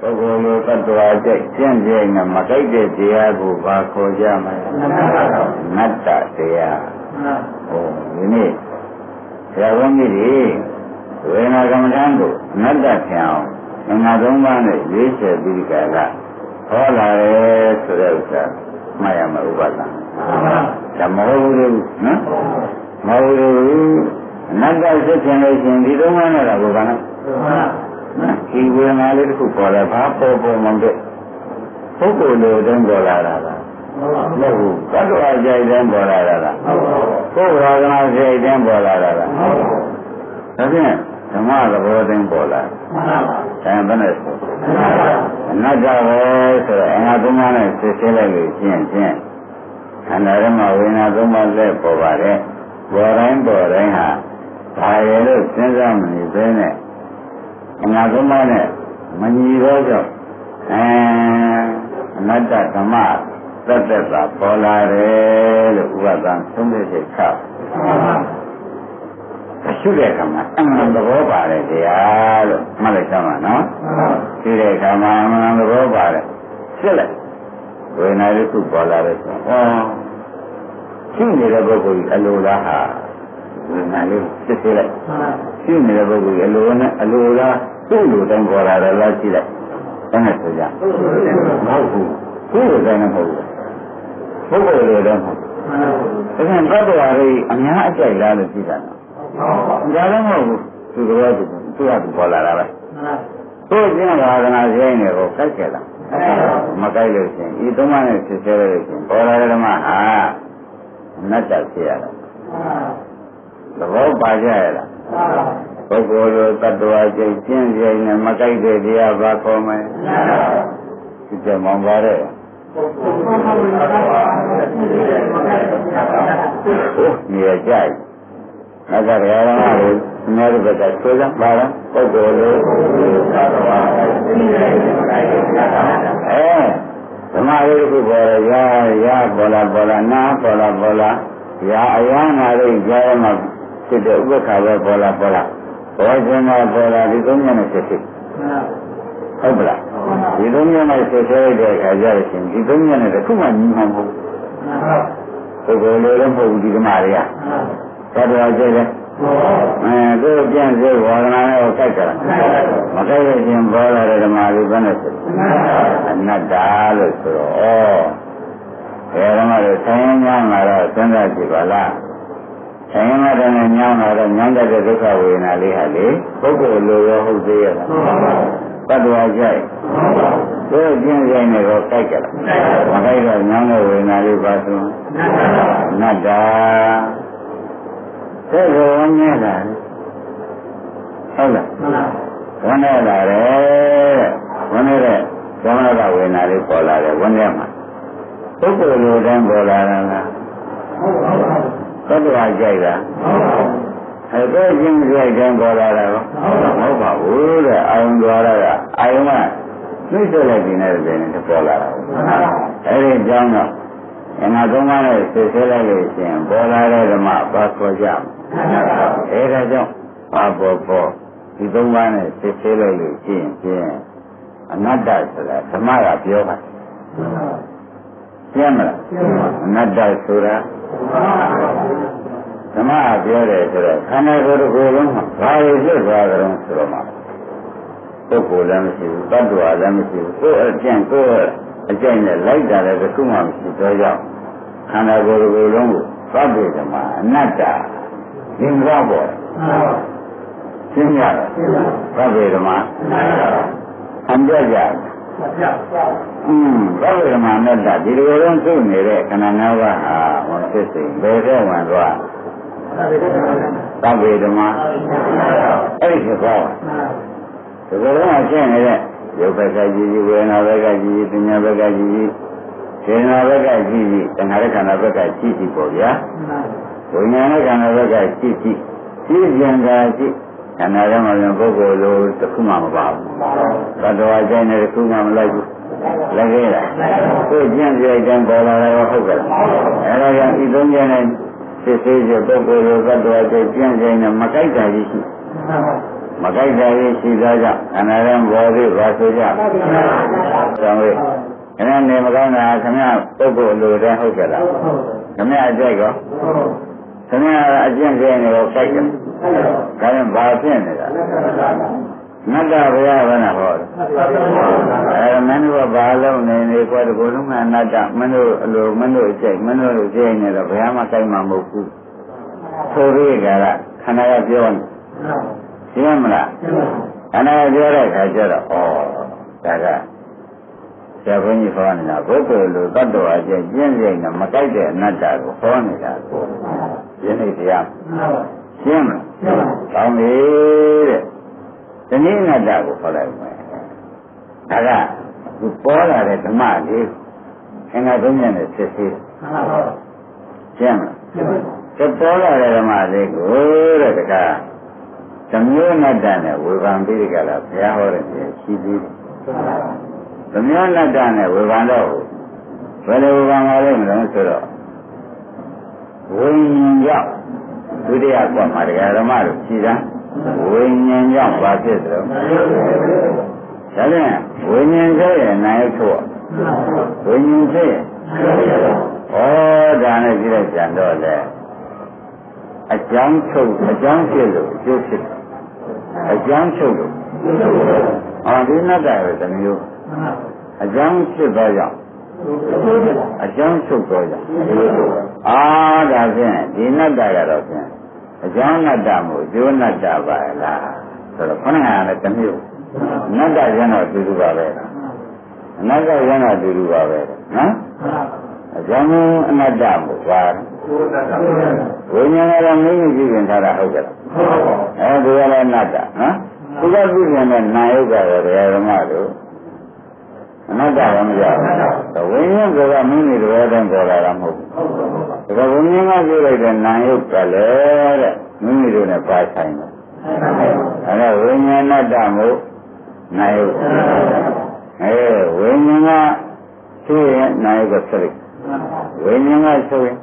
ပုဂ္ဂိုလ်လိုတ attva ကြိတ်ကျင့်ကြင်နဲ့မကြိုက်တဲ့တရားကိုဘာခေါ်ကြမလဲနတ္တတရားဟိုဒီနေ့ဆရာဝန်ကြီးတွေဝေဒနာကမ္မဋ္ဌာန်းကိုနတ္တဖြံအောင်ငါးသုံးပါးနဲ့ရွေးချယ်ပြီးကြတာဟောလာတယ်ဆိုတဲ့ဥစ္စာမှတ်ရမှာဥပဒနာဒါမဟုတ်ဘူးနော်မဟုတ်ဘူးအနတ္တစစ်ချင်လို့ရှင်ဒီသုံးပါးနဲ့တော့ဘုရားနော် ဒီဝေဒနာလေးတစ်ခုပေါ်လာဘာပေါ်ပေါ်မှမတဲ့ပုဂ္ဂိုလ်လိုတုံးပေါ်လာတာလားမဟုတ်ဘူးသတ္တဝါကြိုက်တဲ့ပေါ်လာတာလားပုဂ္ဂိုလ်ရာဂနာကြိုက်တဲ့ပေါ်လာတာလားဒါဖြင့်ဓမ္မသဘောတင်းပေါ်လာတယ်ဘယ်နဲ့ဆိုအနတ္တပဲဆိုတော့အင်္ဂါသုံးပါးနဲ့စစ်ဆေးလိုက်လို့ရှင်းရှင်းခန္ဓာရမဝိညာဉ်သုံးပါးလက်ပေါ်ပါတယ်ပေါ်တိုင်းပေါ်တိုင်းဟာဒါရလို့စဉ်းစားမနေဘဲနဲ့ အနာဂမနဲ့မညီတော့ကြောင့်အဲအနတ္တဓမ္မသတ္တတာပေါ်လာတယ်လို့ဥပဒံသုံးတဲ့ချက်ချအရှုတဲ့အခါမှာအမှန်သဘောပါတယ်တရားလို့မှတ်လိုက်ကြမှာနော်ရှုတဲ့အခါမှာအမှန်သဘောပါတယ်ဖြစ်လိုက်ဝေဒနာလေးခုပေါ်လာတယ်ဆိုဟောရှုနေတဲ့ပုဂ္ဂိုလ်ကြီးအလိုလားဟာဝေဒနာလေးစစ်စစ်လိုက်ရှုနေတဲ့ပုဂ္ဂိုလ်ကြီးအလိုနဲ့အလိုလား သူ့လိုတိုင်းပေါ်လာတယ်လားကြည့်လိုက်ဘယ်နဲ့ဆိုကြမဟုတ်ဘူးသူ့လိုတိုင်းမဟုတ်ဘူးပုဂ္ဂိုလ်လိုတိုင်းမဟုတ်ဘူးဒါပြန်ဘတ်တော်ရီအများအကြိုက်လားလို့ကြည့်တာနော်ဒါလည်းမဟုတ်ဘူးသူတော်သူသူ့ဟာသူပေါ်လာတာပဲသူ့ကျင့်ဝါဒနာဆိုင်နေကိုကိုက်ကြလားမကိုက်လို့ရှင်ဤသုံးပါးနဲ့ဖြစ်သေးလို့ရှင်ပေါ်လာတဲ့ဓမ္မဟာနတ်တက်ဖြစ်ရတာသဘောပါကြရလား ပုဂ္ဂိုလ်လိုတ attva ကျင့်ကျင့်ကြနဲ့မကိုက်တဲ့တရားဘာခေါ်မလဲဒီကြမောင်ပါတဲ့နေရကြိုက်ငါကရဟန်းလို့အများကြီးဘက်ကဆွေးစမ်းပါလားပုဂ္ဂိုလ်လိုအဲဓမ္မလေးခုပေါ်ရရာရာပေါ်လာပေါ်လာနာပေါ်လာပေါ်လာရာအယနာလေးကြားရမှာဖြစ်တဲ့ဥပ္ပခါပဲပေါ်လာပေါ်လာ ဘောဇင်မှာပေါ်လာဒီသုံးမျိုးနဲ့ဖြစ်ဖြစ်ဟုတ်ပလားဒီသုံးမျိုးနဲ့ဆက်ဆဲလိုက်တဲ့အခါကျတော့ရှင်ဒီသုံးမျိုးနဲ့တခုမှညီမှာမဟုတ်ဘူးပုဂ္ဂိုလ်လိုလည်းမဟုတ်ဘူးဒီဓမ္မတွေကသတ္တဝါကျဲတယ်အဲသူပြန်စေဝါဒနာနဲ့ကိုကြိုက်ကြတာမကြိုက်လို့ရှင်ပေါ်လာတဲ့ဓမ္မလေးဘယ်နဲ့ဆိုအနတ္တလို့ဆိုတော့ဩဘယ်ဓမ္မလို့ဆိုင်ရင်ညာမှာတော့စဉ်းစားကြည့်ပါလား ဆိုင်ရင်ကတော့ညောင်းတော့ညောင်းတဲ့ဒုက္ခဝေဒနာလေးဟာလေပုဂ္ဂိုလ်လိုရောဟုတ်သေးရဲ့လားတတ္တဝါကြိုက်သူကျင့်ဆိုင်နေတော့ကြိုက်ကြလားမကြိုက်တော့ညောင်းတဲ့ဝေဒနာလေးပါဆိုနတ္တာသိကောဝန်းနေတာဟုတ်လားဝန်းနေလာတယ်ဝန်းနေတဲ့သမဏကဝေဒနာလေးပေါ်လာတယ်ဝန်းနေမှာပုဂ္ဂိုလ်လိုတိုင်းပေါ်လာတာလား သတ္တဝါကြိုက်တာအဲဒါချင်းကြိုက်တိုင်းပေါ်လာတာကောမဟုတ်ပါဘူးတဲ့အာယုံသွားတာကအာယုံကနှိမ့်ဆက်လိုက်နေတဲ့တည်းနဲ့ပေါ်လာတာအဲဒီအကြောင်းတော့အနာသုံးပါးနဲ့ဆက်ဆဲလိုက်လို့ရှိရင်ပေါ်လာတဲ့ဓမ္မပါခေါ်ကြအဲဒါကြောင့်ပါပေါ်ပေါ်ဒီသုံးပါးနဲ့ဆက်ဆဲလိုက်လို့ရှိရင်ဖြင့်အနတ္တဆိုတာဓမ္မကပြောတာ ကျမ်းမလားအနတ္တဆိုတာဓမ္မကပြောတယ်ဆိုတော့ခန္ဓာကိုယ်တစ်ခုလုံးမှာဘာလို့ဖြစ်သွားကြတော့ဆိုတော့မှာပုဂ္ဂိုလ်လည်းမရှိဘူးတ attva လည်းမရှိဘူးကိုယ်အကျင့်ကိုယ်အကျင့်နဲ့လိုက်တာလည်းတစ်ခုမှမရှိတော့ကြောင့်ခန္ဓာကိုယ်တစ်ခုလုံးကိုသဗ္ဗေဓမ္မအနတ္တသင်္ဘောပေါ်ရှင်းရတယ်သဗ္ဗေဓမ္မအမြတ်ကြ อืมသဗ္ဗေဓမ္မအနတ္တဒီလိုလုံးသိနေတဲ့ခန္ဓာ၅ပါးဟာဟောဖြစ်စိဘယ်တဲ့ဝင်သွားသဗ္ဗေဓမ္မအဲ့ဒီကောဒီလိုလုံးအရှင်းနေတဲ့ရုပ်ဘက်ကကြည့်ကြည့်ဝေဒနာဘက်ကကြည့်ကြည့်ပညာဘက်ကကြည့်ကြည့်စေနာဘက်ကကြည့်ကြည့်တဏှာရခန္ဓာဘက်ကကြည့်ကြည့်ပေါ့ဗျာဝိညာဉ်နဲ့ခန္ဓာဘက်ကကြည့်ကြည့်ကြည့်ကြံတာကြည့် ခန္ဓာထဲမှာလည်းပုဂ္ဂိုလ်လိုတစ်ခုမှမပါဘူးသတ္တဝါကျိုင်းတဲ့တစ်ခုမှမလိုက်ဘူးလည်းခဲ့တာကိုကျင့်ကြိုက်တဲ့ပေါ်လာတယ်ဟုတ်ကဲ့အဲဒါကြောင့်ဒီသုံးချက်နဲ့စစ်ဆေးချက်ပုဂ္ဂိုလ်လိုသတ္တဝါကျိုင်းကျင့်ကြိုက်နဲ့မကြိုက်တာကြီးရှိမမကြိုက်တဲ့ရှိသောကြောင့်အနာရံဘောဓိပါဆိုကြ။ဆောင်းဝေးခဏနေမကောင်းတာခမပုဂ္ဂိုလ်လိုတဲ့ဟုတ်ကြလား။ခမအကြိုက်ကောခမအကျင့်ကျင့်နေတော့ကြိုက်တယ်။ ဒါရင်ဘာဖြစ်နေတာ။နတ္တဘုရားဘာနာဟောအဲမင်းတို့ကဘာလုံးနေနေကွာတကူလုံးကအနတ္တမင်းတို့အလိုမင်းတို့အကျိတ်မင်းတို့အကျိတ်နေတော့ဘုရားမကြိုက်မှာမဟုတ်ဘူးဆိုပြီးကြတာခန္ဓာကပြောနေရှင်းမလားခန္ဓာကပြောတဲ့အခါကျတော့ဩဒါကဆရာဘုန်းကြီးဟောနေတာပုဂ္ဂိုလ်လိုတတ္တဝါကျင့်ကျင့်နေမကြိုက်တဲ့အနတ္တကိုဟောနေတာကိုယနေ့တရား ရှင်းမလားကောင်းပြီတဲ့တနည်းအနတ္တကိုခေါ်လိုက်မယ်ဒါကသူပေါ်လာတဲ့ဓမ္မလေးအင်္ဂါသုံးညနဲ့ဖြစ်သေးရှင်းမလားသူပေါ်လာတဲ့ဓမ္မလေးကိုတဲ့တကားသမျိုးနတ္တနဲ့ဝေဖန်ပြီးကြလားဘုရားဟောတဲ့ပြရှိသေးတယ်သမျိုးနတ္တနဲ့ဝေဖန်တော့ဘယ်လိုဝေဖန်ပါလဲမလို့ဆိုတော့ဝိညာဉ်ကြောင့် ဒုတိယကွက်မှာတရားဓမ္မတို့ရှိတာဝိညာဉ်ကြောင့်ဘာဖြစ်သလဲဒါဖြင့်ဝိညာဉ်ဆိုရင်နိုင်ထုတ်ဝိညာဉ်ဖြစ်ရင်ဩဒါနဲ့ကြည့်လိုက်ကြံတော့လေအကြောင်းချုပ်အကြောင်းဖြစ်လို့အကျိုးဖြစ်အကြောင်းချုပ်လို့အော်ဒီနတ်တာပဲတမျိုးအကြောင်းဖြစ်တော့ကြောင့် အကြောင်းချုပ်တော့ကြောင့်အာဒါဖြင့်ဒီနတ်တာကတော့ဖြင့်အကြောင်းနတ်တာမို့အကျိုးနတ်တာပါလားဆိုတော့ခဏကလည်းတမျိုးနတ်တာကျတော့တူတူပါပဲအနတ္တကျတော့တူတူပါပဲနော်အကြောင်းအနတ္တမို့ပါဝိညာဉ်ကတော့မင်းကြီးကြည့်ရင်ထားတာဟုတ်ကြလားအဲဒီကလည်းနတ္တနော်သူကပြုပြင်တဲ့နာယုတ်ကလည်းဘယ်ဓမ္မတို့ အနတ္တကမကြောက်ဘူးဝိညာဉ်ကမင်းကြီးတော်တဲ့ပေါ်လာတာမဟုတ်ဘူးဒါကဝိညာဉ်ကပြုလိုက်တဲ့နာယုတ်ကလည်းတဲ့မင်းကြီးတို့နဲ့ပါဆိုင်တယ်အဲဒါဝိညာဉ်နတ္တမို့နာယုတ်အဲဝိညာဉ်ကရှိရင်နာယုတ်ကဆက်လိုက်ဝိညာဉ်ကဆိုရင်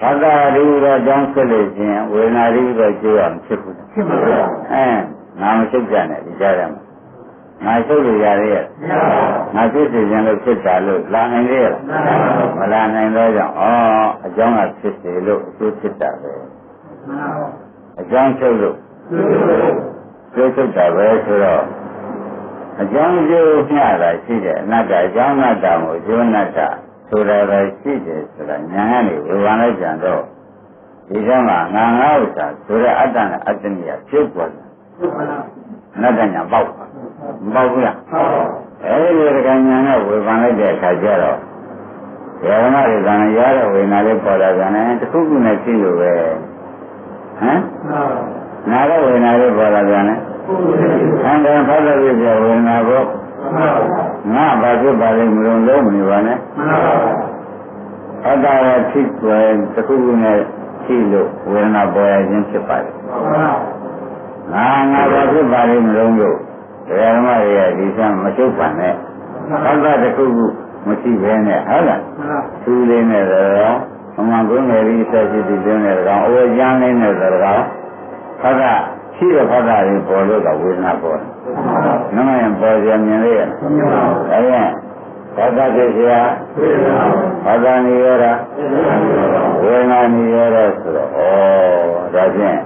ဘာသာရိရောကြောင်းဖြစ်လို့ချင်းဝေဒနာရိရောကျိုးအောင်ဖြစ်ဘူးဖြစ်ပါဘူးအဲငါမရှုပ်ကြနဲ့ဒီကြားရမှာ ငါရှုပ်လို့ရရဲ့ငါဖြစ်စီခြင်းလို့ဖြစ်တာလို့လာနိုင်ရဲ့မလာနိုင်တော့ကြောင့်ဩအကြောင်းကဖြစ်စီလို့အကျိုးဖြစ်တာပဲအကြောင်းချုပ်လို့ကျိုးချုပ်တာပဲဆိုတော့အကြောင်းကျိုးမျှတာရှိတယ်အနတ္တအကြောင်းအနတ္တကိုအကျိုးအနတ္တဆိုတာပဲရှိတယ်ဆိုတာညာကနေဝေဘာလိုက်ကြတော့ဒီကမှာငါငါဥစ္စာဆိုတဲ့အတ္တနဲ့အတ္တနိယဖြစ်ပေါ်တယ်အနတ္တညာပေါက် မပေါက်ဘူးလားအဲဒီတကညာနဲ့ဝေဘာလိုက်တဲ့အခါကျတော့ဓမ္မတွေကံရတဲ့ဝေနာလေးပေါ်လာကြတယ်တခုခုနဲ့ရှိလို့ပဲဟမ်နာတဲ့ဝေနာလေးပေါ်လာကြတယ်အန္တရာယ်ဖတ်တဲ့ပြဝေနာကိုငါဘာဖြစ်ပါလိမ့်မလို့လုံးမနေပါနဲ့အတ္တရဖြစ်ွယ်တခုခုနဲ့ရှိလို့ဝေဒနာပေါ်ရခြင်းဖြစ်ပါတယ်ငါငါဘာဖြစ်ပါလိမ့်မလို့ လို့ဓမ္မတွေရဲ့ဒီစမ်းမချုပ်ပါနဲ့အတ္တတခုခုမရှိဘဲနဲ့ဟုတ်လားသူလေးနဲ့တော့အမှန်ကုန်းငယ်လေးဆက်ရှိပြီးတင်းတဲ့ကောင်အိုးကျန်းလေးနဲ့တော့ဟုတ်ကရှိတဲ့ဖတ်တာတွေပေါ်လို့ကဝေဒနာပေါ်တယ်။နမယံပေါ်ကြမြင်လေရဲ့။ဒါရင်ဘာသာဖြစ်เสียဘာသာနေရတာဝေဒနာနေရတာဆိုတော့ဩဒါဖြင့်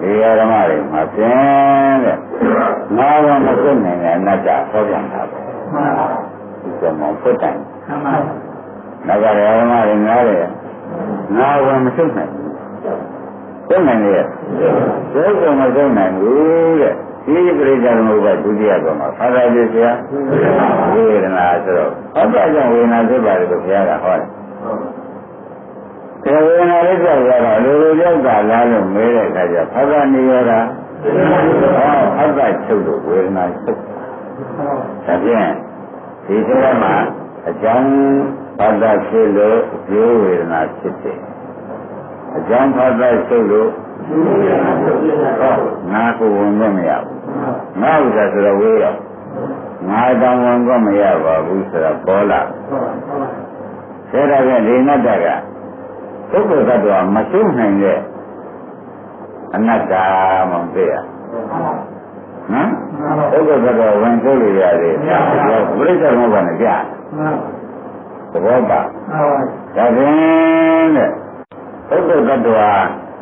ဒီဓမ္မတွေမှာဖြင့်တဲ့ငါးပါးမစွန့်နိုင်တဲ့အနတ္တဟောပြန်တာပဲ။မှန်ပါဘူး။ဒီကမှဖွတ်တိုင်။မှန်ပါဘူး။နောက်ကဓမ္မတွေငါးတယ်ငါးပါးမစွန့်နိုင်ဘူး။စွန့်နိုင်ရဲ့။စွန့်ကုန်မစွန့်နိုင်ဘူးတဲ့။ဒီပရိစ္ဆေသမုပ္ပါဒုတိယကောင်မှာဘာသာပြဆရာဝေဒနာဆိုတော့အတ္တကြောင့်ဝေဒနာဖြစ်ပါတယ်လို့ဘုရားကဟောတယ်။ ဒီဝေဒနာလေးကြောင့်ရတာလူလူရောက်တာလားလို့မေးတဲ့အခါကျဘာသာနေရတာဟောအတ္တချုပ်လို့ဝေဒနာချုပ်။ဒါဖြင့်ဒီစကားမှာအကြောင်းဘာသာဖြစ်လို့အကျိုးဝေဒနာဖြစ်တယ်။အကြောင်းဘာသာချုပ်လို့ငါကိုဝင်တော့မရဘူးငါဥစ္စာဆိုတော့ဝေးတော့ငါတောင်ဝင်တော့မရပါဘူးဆိုတော့ပေါ်လာဆဲတာကဒီနတ်တက ပုဂ္ဂိုလ်သတ္တဝါမရှုနိုင်တဲ့အအနတ္တမှမသိရနော်ပုဂ္ဂိုလ်ကတော့ဝင်သိလို့ရတယ်ပြိဿသမုပ္ပါနဲ့ပြသဘောပါဒါဖြင့်တဲ့ပုဂ္ဂိုလ်တ attva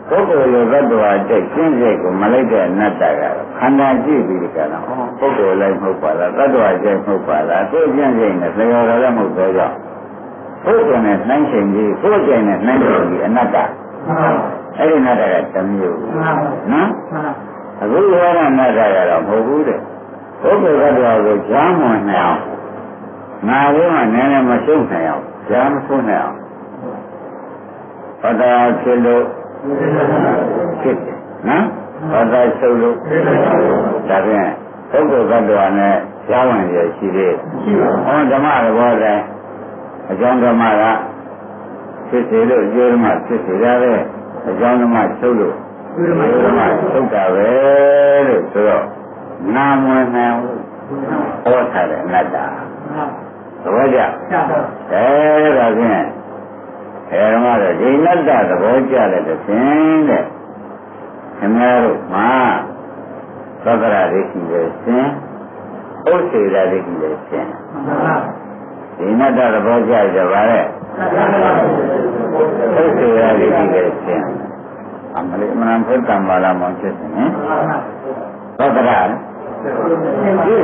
ပုဂ္ဂိုလ်ရောတ attva တဲ့ရှင်းစိတ်ကိုမလိုက်တဲ့အနတ္တကတော့ခန္ဓာကြည့်ပြီးဒီကရဟောပုဂ္ဂိုလ်လိုက်မဟုတ်ပါလားတ attva ကျမဟုတ်ပါလားကိုယ်ကျင့်စိတ်နဲ့လျော်ရလည်းမဟုတ်သော ကြောင့်ပုဂ္ဂိုလ်နဲ့နှိုင်းချိန်ပြီးကိုယ်ကျင့်နဲ့နှိုင်းချိန်ပြီးအနတ္တအဲ့ဒီအနတ္တကတစ်မျိုးနော်အခုရောတဲ့အနတ္တကတော့မဟုတ်ဘူးတဲ့ပုဂ္ဂိုလ်တ attva ကိုကြားမွန်နိုင်အောင်ငါဘုရားနည်းနည်းမရှုံနိုင်အောင်ကြားမဆုံးနိုင်အောင်ဘာသာဖြစ်လို့ဖြစ်တယ်နော်ဘာသာရှုပ်လို့ဒါဖြင့်ပုဂ္ဂိုလ်ကတ္တဝါနဲ့ကြားဝင်ရရှိသေးဟောဓမ္မသဘောတည်း အကြောင်းဓမ္မကဖြစ်စေလို့အကျိုးဓမ္မဖြစ်စေရတဲ့အကြောင်းဓမ္မရှုပ်လို့အကျိုးဓမ္မရှုပ်တာပဲလို့ဆိုတော့နာမဝင်နိုင်ဟောထားတဲ့အနတ္တသဘောကျအဲဒါဖြင့်အဲမှာတော့ဒီနတ္တသဘောကျတဲ့တစ်ဖြင့်တဲ့ခင်ဗျားတို့မှာသက္ကရာဒိဋ္ဌိလည်းရှင်းဥစ္စေရာဒိဋ္ဌိလည်းရှင်း ဒီနတ္တသဘောကျကြပါလေဥစ္စေရာဒိဋ္ဌိလည်းရှင်းအမလေးအမှန်ဖုတ်တံပါလာမောင်ချက်စင်သက္ကရာဒီ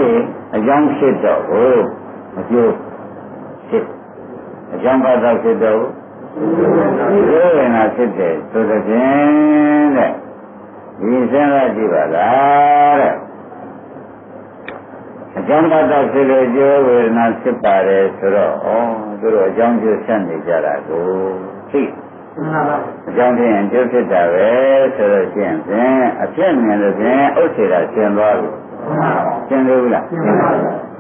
အကြောင်းဖြစ်တော့ဟိုမကျိုးဖြစ်အကြောင်းပါတော့ဖြစ်တော့ဒီဝေဒနာဖြစ်တယ်ဆိုတဲ့ဖြင့်တဲ့ဒီစဉ်းစားကြည့်ပါလားတဲ့ အကြောင်းပါတော့ဖြစ်လို့ကျိုးဝေဒနာဖြစ်ပါတယ်ဆိုတော့ဩသူတို့အကြောင်းကျိုးဆက်နေကြတာကိုသိအကြောင်းဖြစ်ရင်ကျိုးဖြစ်တာပဲဆိုတော့ရှင်းဖြင့်အဖြစ်မြင်လို့ဖြင့်ဥစ္စေတာရှင်းသွားပြီရှင်းသေးဘူးလား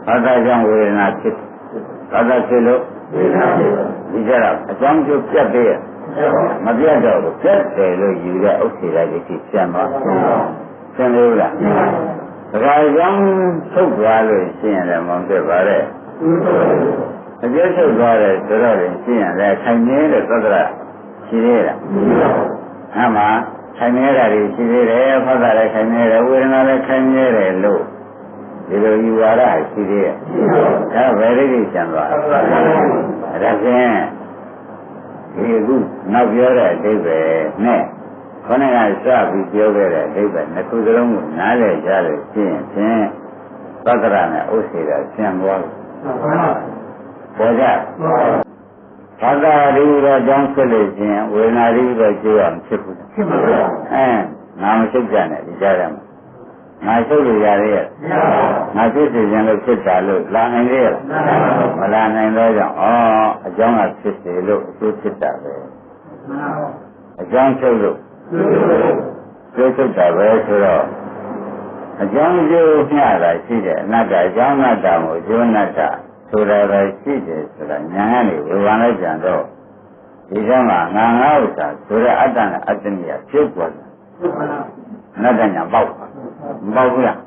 ဘာသာကြောင့်ဝေဒနာဖြစ်ဘာသာဖြစ်လို့ဒီကြတော့အကြောင်းကျိုးပြတ်သေးရဲ့မပြတ်တော့ဘူးပြတ်တယ်လို့ယူတဲ့ဥစ္စေတာကြီးရှင်းသွားရှင်းသေးဘူးလား ဒါကြကြောင်းထုတ်သွားလို့ရှင်းရတယ်မပြတ်ပါနဲ့အကျိုးထုတ်သွားတယ်ဆိုတော့ရှင်းရတယ်ခိုင်နေတဲ့သဒ္ဒရာရှိသေးလားဟမ်မှာခိုင်နေတာတွေရှိသေးတယ်ဖတ်တာလည်းခိုင်နေတယ်ဝေဒနာလည်းခိုင်နေတယ်လို့ဒီလိုယူဝါဒရှိသေးရဲ့ဒါဘယ်လိုကျန်သွားဒါဖြင့်ဒီခုနောက်ပြောတဲ့အဓိပ္ပာယ်နဲ့ ခொနကစပြီးပြောခဲ့တဲ့အဓိပ္ပာယ်နှစ်ခုစလုံးကိုနားလည်ကြလို့ရှင်းဖြင့်သတ္တရနဲ့ဥစ္စေတာရှင်းသွားပြီပေါ်ကြဘာသာရီတော့အကြောင်းဖြစ်လို့ချင်းဝေဒနာရီတော့ကျိုးအောင်ဖြစ်ဘူးဖြစ်ပါဘူးအဲငါမရှုပ်ကြနဲ့ဒီကြားရမှာငါရှုပ်လို့ရသေးရဲ့ငါဖြစ်စီခြင်းလို့ဖြစ်တာလို့လာနိုင်သေးရဲ့မလာနိုင်တော့ကြောင့်ဩအကြောင်းကဖြစ်စီလို့အကျိုးဖြစ်တာပဲအကြောင်းရှုပ်လို့ ကျိုးဖြစ်တာပဲဆိုတော့အကြောင်းကျိုးမျှတာရှိတယ်အနတ္တအကြောင်းအနတ္တကိုကျိုးအနတ္တဆိုတာပဲရှိတယ်ဆိုတာညာကနေဝေဘာလိုက်ကြတော့ဒီကမှာငါငါဥစ္စာဆိုတဲ့အတ္တနဲ့အတ္တနိယပြုတ်သွားတယ်အနတ္တညာပေါက်မပေါက်ဘူးလား